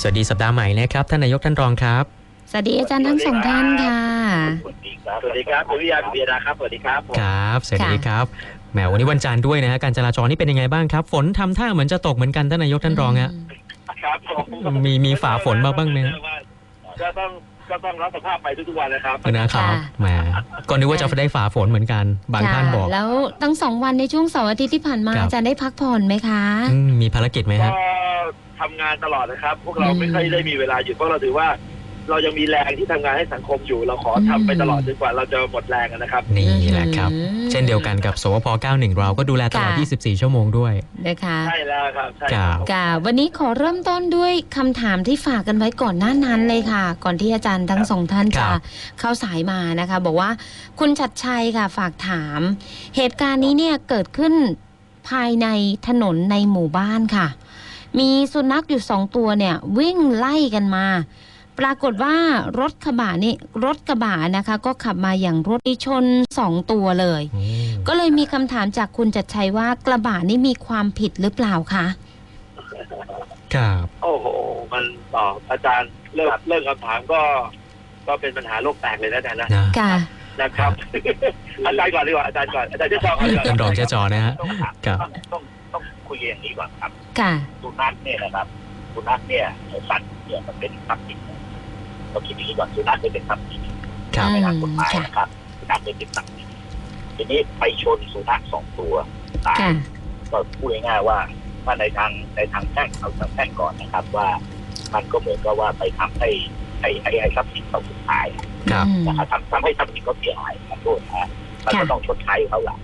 สวัสดีสัปดาห์ใหม่นะครับ ท่านนายกท่านรองครับ สวัสดีอาจารย์ทั้งสองท่านค่ะ สวัสดีครับ สวัสดีครับคุณวิทยาคุณเบียดาครับ สวัสดีครับผมครับ สวัสดีครับ แหมวันนี้วันจันทร์ด้วยนะฮะ การจราจรนี่เป็นยังไงบ้างครับ ฝนทำท่าเหมือนจะตกเหมือนกันท่านนายกท่านรองฮะ ครับผมมีมีฝ่าฝนมาบ้างไหมฮะก็ต้องก็ต้องรับสภาพไปทุกๆวันนะครับนะครับแหมก็นึกว่าจะได้ฝ่าฝนเหมือนกัน บางท่านบอกค่ะแล้วตั้งสองวันในช่วงเสาร์อาทิตย์ที่ผ่านมาครับอาจารย์ได้พักผ่อนไหมคะอืมมีภารกิจไหมก็ฮะ ทำงานตลอดนะครับ พวกเราอืมไม่ค่อยได้มีเวลาหยุดเพราะเราถือว่า เรายังมีแรงที่ทำงานให้สังคมอยู่ เราขอทำไปตลอดจนกว่าเราจะหมดแรงนะครับ นี่แหละครับอืมเช่นเดียวกันกับสวพ 91 เราก็ดูแลตลอดค่ะ24 ชั่วโมงด้วยนะคะใช่แล้วครับใช่ครับค่ะวันนี้ขอเริ่มต้นด้วยคำถามที่ฝากกันไว้ก่อนหน้านั้นเลยค่ะ ก่อนที่อาจารย์ทั้งสองท่านครัจะบเข้าสายมานะคะ บอกว่าคุณชัดชัยค่ะฝากถาม เหตุการณ์นี้เนี่ยเกิดขึ้นภายในถนนในหมู่บ้านค่ะ มีสุนัขอยู่สองตัวเนี่ยวิ่งไล่กันมา ปรากฏว่ารถกระบะนี่รถกระบะนะคะ ก็ขับมาอย่างรถชนสองตัวเลยอืมก็เลยมีคำถามจากคุณจัดชัยว่ากระบะนี่มีความผิดหรือเปล่าคะครับโอ้โห มันต่ออาจารย์เริ่มเริ่มคำถามก็ ก็เป็นปัญหาโลกแตกเลยนะอาจารย์นะนะค่ะนะครับอาจารย์ก่อนดีกว่าอาจารย์ก่อนอาจารย์จะชอบก่อนดีกว่าท่านรองเจ้าจอนะฮะต้องถามครับต้องต้องต้อง คุยอย่างนี้ก่อนครับค่ะสุนัขเนี่ยนะครับสุนัขเนี่ยสัตว์เนี่ยมันเป็นทรัพย์สินเราคิดอย่างนี้ก่อนสุนัขเนี่ยเป็นทรัพย์สินครับในทางกฎหมายค่ะนะครับสุนัขเนี่ยเป็นทรัพย์สินทีนี้ไปชนสุนัขสองตัวตายค่ะก็พูดง่ายๆว่าว่าในทางในทางแพ่งเอาทางแพ่งก่อนนะครับ ว่ามันก็เหมือนกับว่าไปทำให้ให้ให้ให้ทรัพย์สินเขาสูญหายครับอืมนะครับทำทำให้ทรัพย์สินเขาเสียหายขอโทษนะฮะมันก็ค่ะต้องชดใช้เขาละอ่า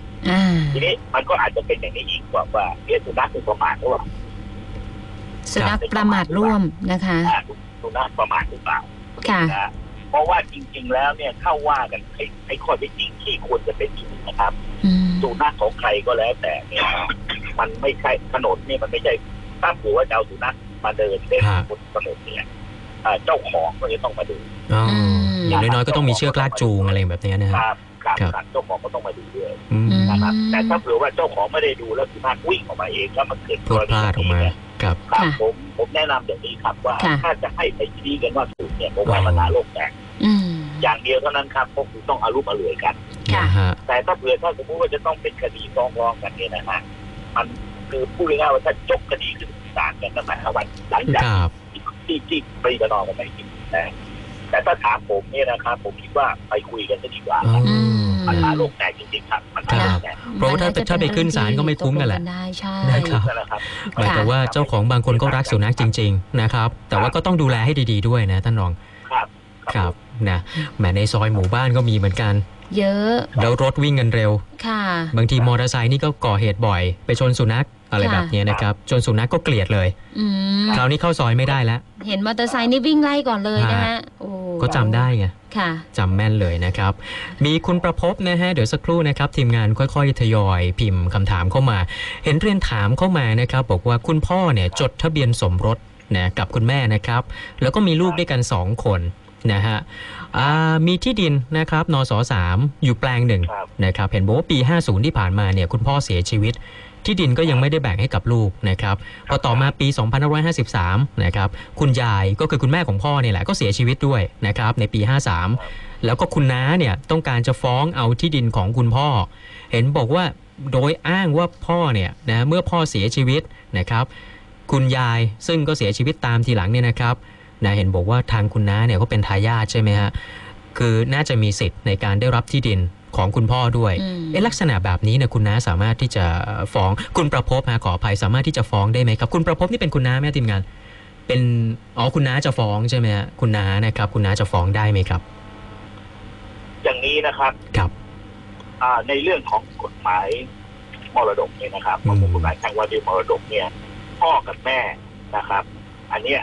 ทีนี้มันก็อาจจะเป็นอย่างนี้อีกว่าว่าเอะสุนัขเป็นประมาทหรือเปล่าสุนัขประมาทร่วมนะคะอ่าสุนัขประมาทหรือเปล่าค่ะนะเพราะว่าจริง ๆ แล้วเนี่ยเข้าว่ากันไอ้ไอ้ข้อเท็จจริงที่ควรจะเป็นอย่างนี้นะครับอืมสุนัขของใครก็แล้ว แต่เนี่ยมันไม่ใช่ถนนเนี่ยมันไม่ใช่ถ้าผัวจะเอาสุนัขมาเดินเล่นฮะบนถนนเนี่ยอ่าเจ้าของก็จะต้องมาดูอ๋ออมอย่างน้อยๆก็ต้องมีเชือกลากจูงอะไรแบบเนี้ยนะคฮะรับ ครับครับครับเจ้าของก็ต้องมาดูด้วยอืมนะครับแต่ถ้าเผื่อว่าเจ้าของไม่ได้ดูแล้วสุนัขวิ่งออกมาเองแล้วมันเกิดพลาดพลาดออกมาเนี่ยครับครับค่ะผมผมแนะนำอย่างนี้ครับว่าค่ะถ้าจะให้ไปชี้กันว่าถูกเนี่ยผมว่าปัญหาโลกแตกอืมอย่างเดียวเท่านั้นครับพวกคุณต้องอารุมอร่วยกันค่ะนะฮะแต่ถ้าเผื่อถ้าสมมติว่าจะต้องเป็นคดีฟ้องร้องกันเนี่ยนะฮะมันคือพูดง่ายๆว่าถ้าจบคดีขึ้นศาลกันตั้งแต่วันหลังจากครับที่ที่ปรีประนอมกันไปจริงแต่ แต่ถ้าถามผมเนี่ยนะครับผมคิดว่าไปคุยกันจะดีกว่าอ๋ออืม ปัญหาโลกแตกจริงๆครับมันครับโลกแตกเพราะว่าถ้าถ้าไปขึ้นศาลก็ไม่คุ้มกันแหละ ตลงได้ใช่นะครับ นั่นแหละครับ หมายแต่ว่าเจ้าของบางคนก็รักสุนัขจริง ๆ นะครับ แต่ว่าก็ต้องดูแลให้ดี ๆ ด้วยนะท่านรองครับครับนะแหมในซอยหมู่บ้านก็มีเหมือนกัน เยอะแล้วรถวิ่งกันเร็ว ค่ะ บางทีมอเตอร์ไซค์นี่ก็ก่อเหตุบ่อย ไปชนสุนัข อะไรค่ะ แบบเนี้ยนะครับ จนสุนัขก็เกลียดเลย อืมคราวนี้เข้าซอยไม่ได้แล้ว เห็นมอเตอร์ไซค์นี่วิ่งไล่ก่อนเลยนะฮะโอ้ก็จำได้ไงค่ะ จำแม่นเลยนะครับ มีคุณประพบนะฮะ เดี๋ยวสักครู่นะครับ ทีมงานค่อยๆ ทยอยพิมพ์คำถามเข้ามา เห็นเรียนถามเข้ามานะครับ บอกว่าคุณพ่อเนี่ยจดทะเบียนสมรสนะกับคุณแม่นะครับ แล้วก็มีลูกด้วยกัน 2 คนนะฮะอ่ามีที่ดินนะครับนสสามอยู่แปลงหนึ่งครับ นะครับ เห็นบอกว่าปี 50 ที่ผ่านมาเนี่ยคุณพ่อเสียชีวิต ที่ดินก็ยังไม่ได้แบ่งให้กับลูกนะครับพอต่อมาปี 2553 นะครับ คุณยายก็คือคุณแม่ของพ่อเนี่ยแหละก็เสียชีวิตด้วยนะครับในปี 53 แล้วก็คุณน้าเนี่ยต้องการจะฟ้องเอาที่ดินของคุณพ่อ เห็นบอกว่าโดยอ้างว่าพ่อเนี่ยนะเมื่อพ่อเสียชีวิตนะครับคุณยายซึ่งก็เสียชีวิตตามทีหลังเนี่ยนะครับนะเห็นบอกว่าทางคุณน้าเนี่ยก็เป็นทายาทใช่ไหมฮะคือน่าจะมีสิทธิ์ในการได้รับที่ดิน ของคุณพ่อด้วยอืมเอ๊ะลักษณะแบบนี้เนี่ยคุณน้าสามารถที่จะฟ้องคุณประพบฮะขออภัยสามารถที่จะฟ้องได้ไหมครับ คุณประพบนี่เป็นคุณน้าไหมทีมงาน เป็นอ๋อคุณน้าจะฟ้องใช่ไหมฮะคุณน้านะครับ คุณน้าจะฟ้องได้ไหมครับ อย่างนี้นะครับครับอ่าในเรื่องของกฎหมายมรดกเนี่ยนะครับอืมกฎหมายแพ่งว่าด้วยมรดกเนี่ย พ่อกับแม่นะครับ อันเนี้ย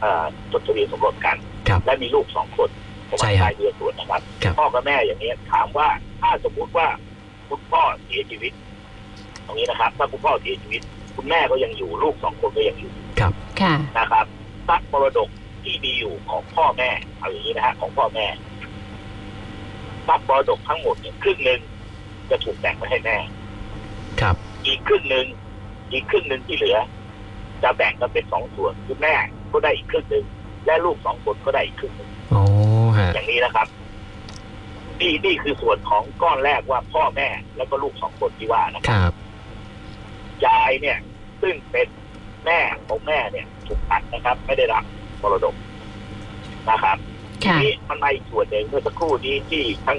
เอ่อจดทะเบียนสมรสกันครับและมีลูกสองคน ประใช่มาณครับชายเดือนส่วนนะครับครับพ่อกับแม่อย่างนี้ยถามว่าถ้าสมมุติว่าคุณพ่อเสียชีวิต ตรงนี้นะครับ ถ้าคุณพ่อเสียชีวิต คุณแม่ก็ยังอยู่ลูกสองคนก็ยังอยู่ค่ะนะครับทรัพย์มรดกที่มีอยู่ของพ่อแม่เอาอย่างนี้นะฮะของพ่อแม่ทรัพย์มรดกทั้งหมดเนี่ยครึ่งหนึ่งจะถูกแบ่งไปให้แม่ ครับ อีกครึ่งหนึ่งอีกครึ่งหนึ่งที่เหลือ จะแบ่งกันเป็นสองส่วนคือแม่ก็ได้อีกครึ่งหนึ่งและลูกสองคนก็ได้อีกครึ่งหนึ่งโอ้ ฮะ อย่างนี้นะครับ นี่นี่คือส่วนของก้อนแรกว่าพ่อแม่แล้วก็ลูกสองคนที่ว่านะคครับรับ ยายเนี่ย ซึ่งเป็นแม่ของแม่เนี่ยถูกตัดนะครับ ไม่ได้รับมรดกนะครับ ทีค่ะ นี้มันมาอีกส่วนหนึ่งเมื่อสักครู่นี้ที่ทั้ง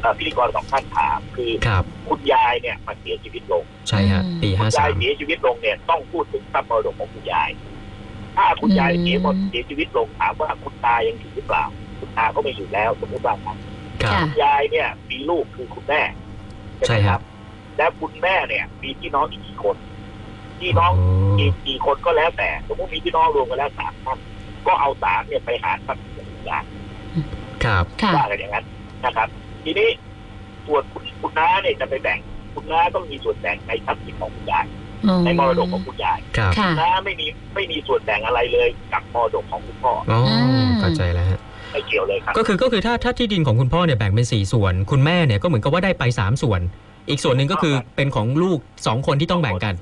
เอ่อพิธีกรสองท่านถามคือครับ คุณยายเนี่ยมาเสียชีวิตลง ใช่ฮะ อืม ปีคุห้าณยาสายมเสียชีวิตลงเนี่ยต้องพูดถึงทรัพย์มรดกของคุณยาย ถ้าคุณยายอืมเสียหมดเสียชีวิตลงถามว่าคุณตายังอยู่หรือเปล่า คุณตาก็ไม่อยู่แล้วสมมติว่าครับครับค่ะคุณยายเนี่ย มีลูกคือคุณแม่ใช่ไหมครับ และคุณแม่เนี่ย มีพี่น้องอีกกี่คนพี่น้องโกี่กี่คนก็แล้วแต่ สมมติมีพี่น้องรวมกันแล้วสามท่านก็เอาสามเนี่ยไปหาทรัพย์สินของคุณยายครับค่ะว่ากันอย่างนั้นนะครับ ทีนี้ส่วนคุณคุณน้าเนี่ยจะไปแบ่ง คุณน้าต้องมีส่วนแบ่งในทรัพย์สินของคุณยายในมรดกของคุณยายครับค่ะน้าไม่มีไม่มีส่วนแบ่งอะไรเลยกับมรดกของคุณพ่ออ๋ออมเข้าใจแล้วฮะ ไม่เกี่ยวเลยครับ ก็คือก็คือถ้าถ้าที่ดินของคุณพ่อเนี่ยแบ่งเป็น4ส่วน คุณแม่เนี่ยก็เหมือนกับว่าได้ไป3ส่วน อีกส่วนหนึ่งก็คือเป็นของลูก2คนที่ต้องแบ่งกัน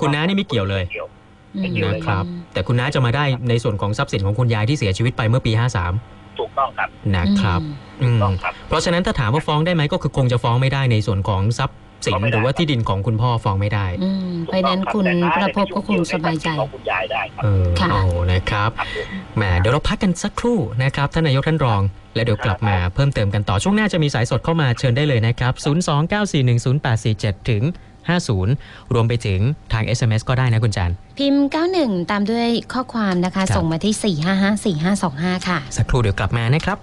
คุณน้านี่ไม่เกี่ยวเลยกี่ยวอืมนะครับ แต่คุณน้าจะมาได้ในส่วนของทรัพย์สินของคุณยายที่เสียชีวิตไปเมื่อปี53ถูกต้องครับนะครับอืมต้องครับ เพราะฉะนั้นถ้าถามว่าฟ้องได้ไหมก็คือคงจะฟ้องไม่ได้ในส่วนของทรัพย์ สินฟ้องไม่ได้หรือว่าที่ดินของคุณพ่อฟ้องไม่ได้อืมเพราะฉะนั้นคุณแต่น้าประพบเนี่ยก็คงสบายใจของคุณยายได้ครับเออค่ะโอ้นะครับครับผมแหมเดี๋ยวเราพักกันสักครู่นะครับท่านนายกท่านรอง และเดี๋ยวกลับมาเพิ่มเติมกันต่อช่วงหน้าจะมีสายสดเข้ามาเชิญได้เลยนะครับ 029410847 ถึง 50 รวมไปถึงทาง SMS ก็ได้นะคุณจันพิมพ์ 91 ตามด้วยข้อความนะคะครับส่งมาที่ 4554525 ค่ะ สักครู่เดี๋ยวกลับมานะครับ